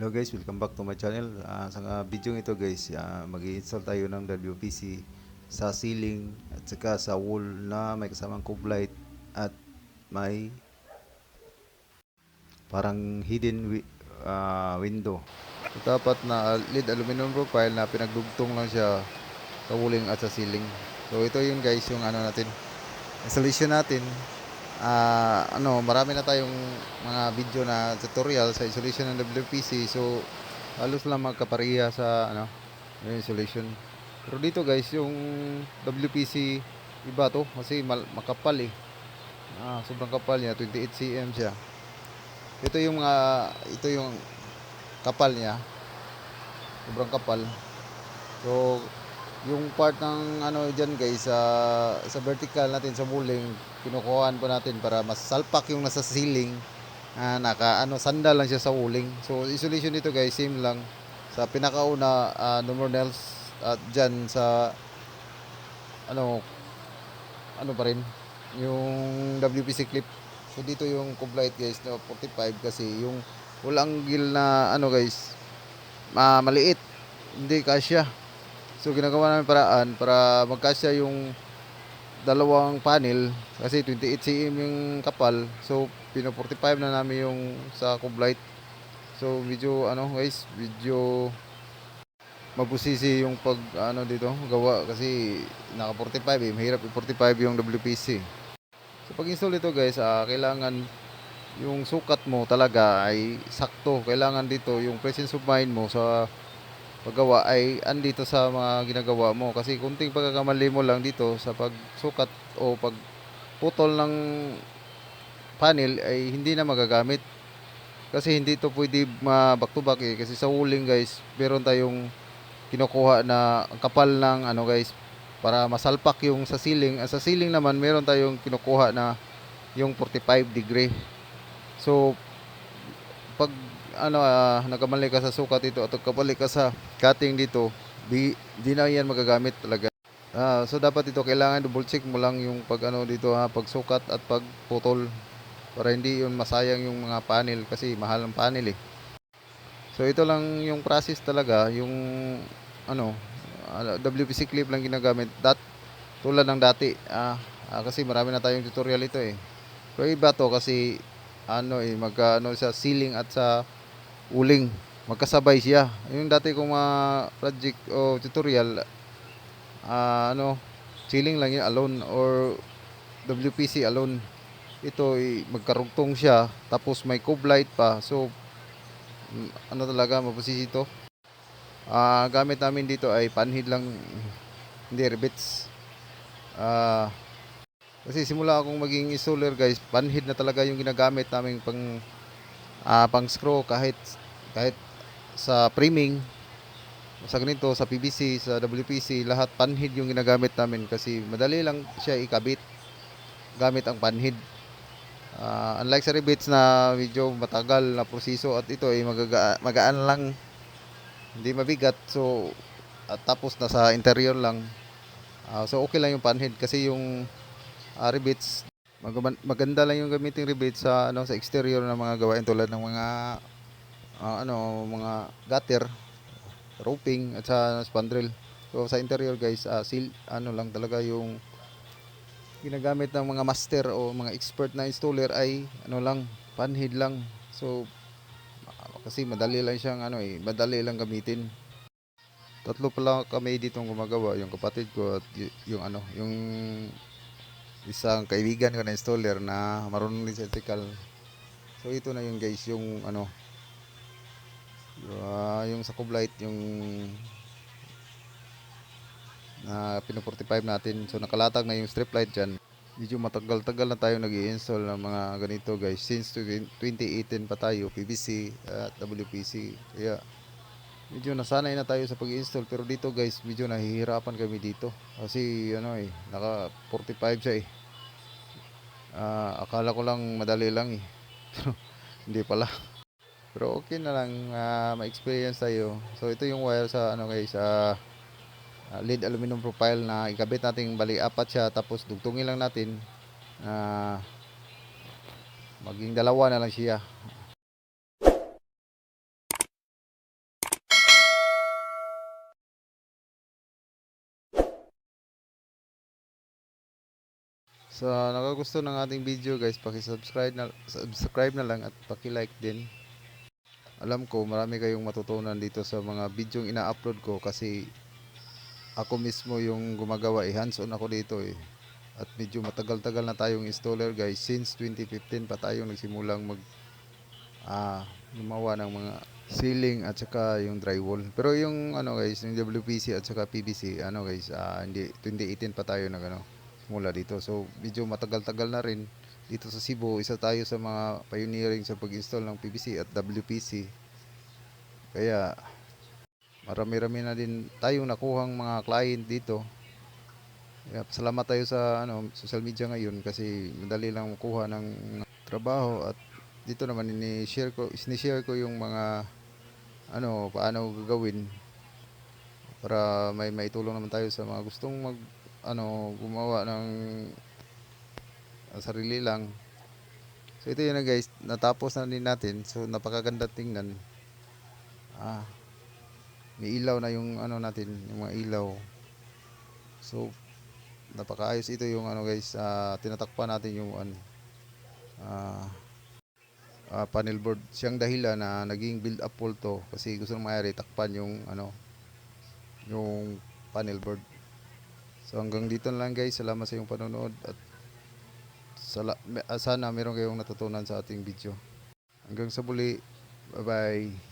Hello guys, welcome back to my channel. Ah, sa uh, video ito guys, uh, mag-install tayo ng WPC sa ceiling at saka sa wall na may kasamang cube light at may parang hidden wi- ah, window. So, dapat na lead aluminum profile na pinagdugtong lang siya sa walling at sa ceiling. So ito yun guys yung ano natin. Installation natin ah ano, marami na tayong mga video na tutorial sa installation ng WPC. So, halos lang magkapareha sa ano, installation. Pero dito guys, yung WPC iba to kasi makapal eh. Ah, sobrang kapal niya, 28 cm siya. Ito yung mga ito yung kapal niya. Sobrang kapal. So, yung part ng ano diyan guys sa sa vertical natin sa mulling kinukuhaan po natin para mas salpak yung nasa ceiling. Ah, naka ano sandal lang siya sa uling. So isolation dito guys same lang. Sa pinakauna uh, number nails at dyan sa ano ano pa rin? Yung WPC clip. So dito yung light guys na 45 kasi yung walang gil na ano guys ma maliit hindi kasya So ginagawa namin paraan para magkasya yung dalawang panel kasi 28 cm yung kapal. So pino 45 na namin yung sa light. So medyo ano guys, medyo mabusisi yung pag ano dito gawa kasi naka 45 eh. Mahirap i-45 yung WPC. So pag install ito guys, ah, kailangan yung sukat mo talaga ay sakto. Kailangan dito yung presence of mind mo sa paggawa ay andito sa mga ginagawa mo. Kasi kunting pagkakamali mo lang dito sa pagsukat o pagputol ng panel ay hindi na magagamit. Kasi hindi to pwede back to back eh. Kasi sa wuling guys meron tayong kinukuha na kapal ng ano guys para masalpak yung sa ceiling. Sa ceiling naman meron tayong kinukuha na yung 45 degree. So pag ano ah, nagkamali ka sa sukat dito at kapali ka sa cutting dito di, na yan magagamit talaga. Ah, so dapat ito kailangan double check mo lang yung pag ano dito ha pagsukat at pagputol para hindi yun masayang yung mga panel kasi mahal ang panel eh. So ito lang yung process talaga yung ano WPC clip lang ginagamit dat tulad ng dati ah, ah, kasi marami na tayong tutorial ito eh. Pero iba to kasi ano eh magka ano sa ceiling at sa uling magkasabay siya. Yung dati kong mga project o tutorial ah, ano ceiling lang yun alone or WPC alone. Ito eh, magkarugtong siya tapos may cube light pa. So mm, ano talaga mapusisi ito. Ah gamit namin dito ay panhid lang hindi rivets ah kasi simula akong maging installer guys, panhid na talaga yung ginagamit namin pang ah, pang screw kahit kahit sa framing sa ganito sa PVC, sa WPC, lahat panhid yung ginagamit namin kasi madali lang siya ikabit gamit ang panhid. Ah, unlike sa rivets na medyo matagal na proseso at ito ay magaga, magaan lang hindi mabigat so at tapos nasa interior lang. Ah, so okay lang yung panhid kasi yung uh, rivets Magaman- maganda lang yung gamitin rivets sa ano sa exterior ng mga gawain tulad ng mga ah, ano mga gutter roping at sa spandrel. So sa interior guys ah, seal ano lang talaga yung ginagamit ng mga master o mga expert na installer ay ano lang panhid lang. So kasi madali lang siyang ano eh madali lang gamitin. Tatlo pala kami dito gumagawa yung kapatid ko at yung ano yung isang kaibigan ko na installer na marunong din sa electrical. So ito na yung guys, yung ano ah, yung sa light, yung na pino 45 natin. So nakalatag na yung strip light diyan. Medyo matagal-tagal na tayo nag install ng mga ganito guys. Since 2018 pa tayo, PVC at WPC. Kaya medyo nasanay na tayo sa pag-install pero dito guys medyo nahihirapan kami dito kasi ano eh naka 45 siya eh Ah, akala ko lang madali lang eh hindi pala pero okay na lang uh, ma-experience tayo. So ito yung wire sa ano guys, sa uh, lead aluminum profile na ikabit natin bali apat siya tapos dugtungin lang natin na uh, maging dalawa na lang siya. So, nakagusto ng ating video guys, paki-subscribe na subscribe na lang at paki-like din. Alam ko marami kayong matutunan dito sa mga video ina-upload ko kasi ako mismo yung gumagawa eh, hands-on ako dito eh. At medyo matagal-tagal na tayong installer guys. Since 2015 pa tayong nagsimulang mag ah, gumawa ng mga ceiling at saka yung drywall. Pero yung ano guys, yung WPC at saka PVC, ano guys, ah, hindi 2018 pa tayo nag ano, mula dito. So medyo matagal-tagal na rin dito sa Cebu. Isa tayo sa mga pioneering sa pag-install ng PVC at WPC. Kaya marami-rami na din tayong nakuhang mga client dito. Kaya salamat tayo sa ano, social media ngayon kasi madali lang makuha ng trabaho at dito naman ini-share ko, ini-share ko yung mga ano, paano gagawin para may maitulong naman tayo sa mga gustong mag ano, gumawa ng ah, sarili lang. So ito yun na guys, natapos na din natin. So napakaganda tingnan. Ah, may ilaw na yung ano natin, yung mga ilaw. So napakaayos ito yung ano guys, ah, tinatakpan natin yung ano ah, ah, panel board. Siyang dahilan na naging build up wall to kasi gusto ng mayari takpan yung ano yung panel board. So hanggang dito na lang guys. Salamat sa iyong panonood at sala, ah, sana meron kayong natutunan sa ating video. Hanggang sa muli. Bye bye.